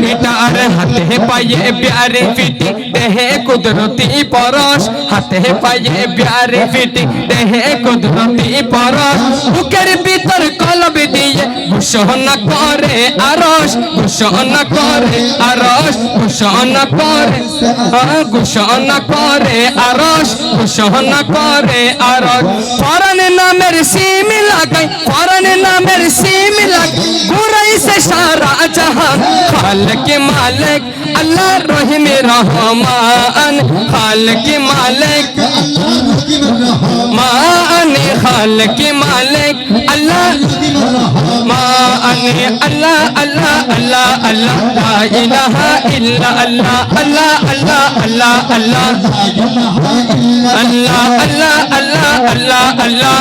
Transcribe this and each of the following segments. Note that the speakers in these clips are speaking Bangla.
মিটার হাতে পাইয়ে প্যারে ফিটি দেহে কুদরতি পরশ হাতে পাইয়ে প্যারে ফিটি দেহে কুদরতি পরশ বুকের ভিতর কলব দিয়ে ঘোষণা করে আরস ঘোষণা করে আরস ঘোষণা করে ঘোষণা করে আরস ঘোষণা করে আরস ফরন নামের সিম লাগাই ফরন নামের সিম লাগাই ঘুরাইছে সার খালক মালিক আল্লাহ রহিম রহমান। খালক মালিক মান খালক মালিক আল্লাহ মান আল্লাহ আল্লাহ আল্লাহ আল্লাহ, লা ইলাহা ইল্লা আল্লাহ আল্লাহ আল্লাহ আল্লাহ আল্লাহ। আল্লাহ আল্লাহ আল্লাহ আল্লাহ আল্লাহ।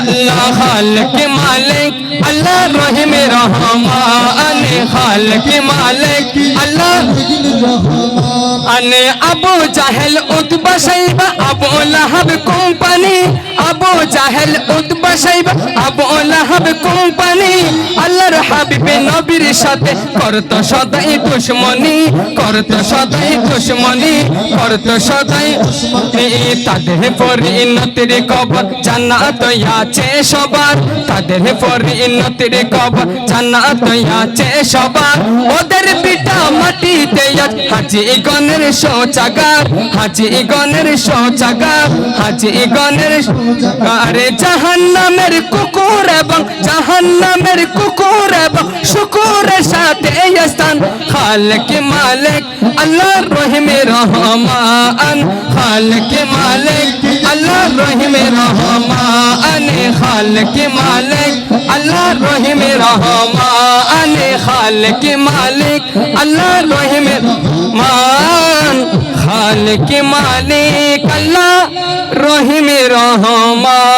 আল্লাহ খালক মালিক, আল্লাহ রহিম রহমান, খালক মালিক, আল্লাহ। আনে আবু জাহেল উতবা সাইবা আবু লাহাব কোম্পানি আবু জাহেল উতবা সাইবা আবু লাহাব কোম্পানি আল্লাহর হাবিবে নবীর সাথে করত সদাই দুশ্মনী, করত সদাই দুশ্মনী, করত সদাই তাদের পরিণতির কবর জান্নাত আছে সবার, তাদের পরিণতির কবর জান্নাত আছে সবার। হাজি গণের শৌচাগার হাজি গণের শৌচাগার হাজি গণের আরে জাহান্নামের কুকুর এবং জাহান্নামের কুকুর এবং শুকুরের সাথে এই স্থান। খালক মালিক আল্লাহ রহিম রহমান। খালক মালিক আল্লাহ রহিম রহমান। خالق مالک، اللہ روح میں رحمان۔ خالق مالک، اللہ روحی میں رحمان۔ خالق مالک، اللہ روحی میں رحمان۔